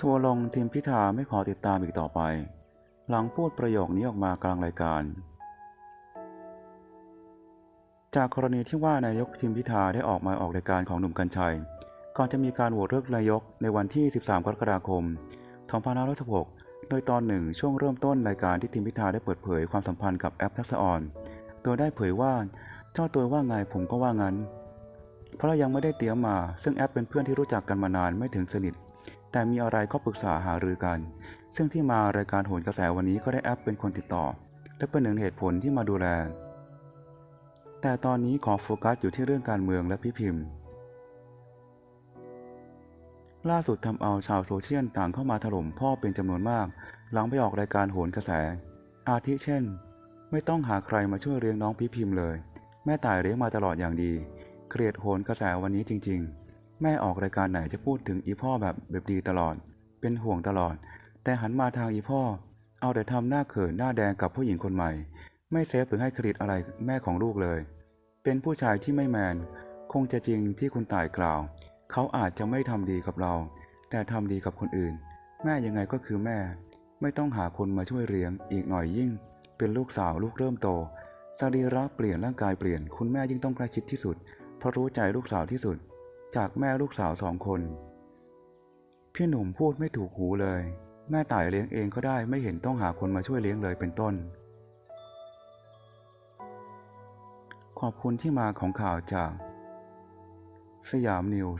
ทัวร์ลงทีมพิธาไม่ขอติดตามอีกต่อไป หลังพูดประโยคนี้ออกมากลางรายการ จากกรณีที่ว่านายกทีมพิธาได้ออกมาออกรายการของหนุ่มกัญชัย ก่อนจะมีการโหวตเลือกนายกในวันที่ 13 กรกฎาคม 2566 โดยตอนหนึ่งช่วงเริ่มต้นรายการที่ทีมพิธาได้เปิดเผยความสัมพันธ์กับแอปทักษะออนโดยได้เผยว่าเจ้าตัวว่าไงผมก็ว่างั้น เพราะยังไม่ได้เตรียมมา ซึ่งแอปเป็นเพื่อนที่รู้จักกันมานานไม่ถึงสนิท แต่มีอะไรก็ปรึกษาหารือกัน ซึ่งที่มารายการโหนกระแสวันนี้ก็ได้แอปเป็นคนติดต่อ และเป็นหนึ่งเหตุผลที่มาดูแล แต่ตอนนี้ขอโฟกัสอยู่ที่เรื่องการเมืองและพี่พิมพ์ ล่าสุดทำเอาชาวโซเชียลต่างเข้ามาถล่มพ่อเป็นจำนวนมาก หลังไปออกรายการโหนกระแส อาทิเช่น ไม่ต้องหาใครมาช่วยเลี้ยงน้องพี่พิมพ์เลย แม่ตายเลี้ยงมาตลอดอย่างดี เกลียดโหนกระแสวันนี้จริง ๆ แม่ออกรายการไหนจะพูดถึงอีพ่อแบบแบบดีตลอด เป็นห่วงตลอด แต่หันมาทางอีพ่อ เอาแต่ทำหน้าเขินหน้าแดงกับผู้หญิงคนใหม่ ไม่เซฟหรือให้เครดิตอะไรแม่ของลูกเลย เป็นผู้ชายที่ไม่แมน คงจะจริงที่คุณต่ายกล่าว เขาอาจจะไม่ทำดีกับเรา แต่ทำดีกับคนอื่น แม่ยังไงก็คือแม่ ไม่ต้องหาคนมาช่วยเลี้ยง อีกหน่อยยิ่ง เป็นลูกสาวลูกเริ่มโตสรีระเปลี่ยนร่างกายเปลี่ยน คุณแม่ยิ่งต้องใกล้ชิดที่สุด เพราะรู้ใจลูกสาวที่สุด จากแม่ลูกสาวสองคน พี่หนุ่มพูดไม่ถูกหูเลย แม่ต่ายเลี้ยงเองก็ได้ไม่เห็นต้องหาคนมาช่วยเลี้ยงเลยเป็นต้น ขอบคุณที่มาของข่าวจาก สยามนิวส์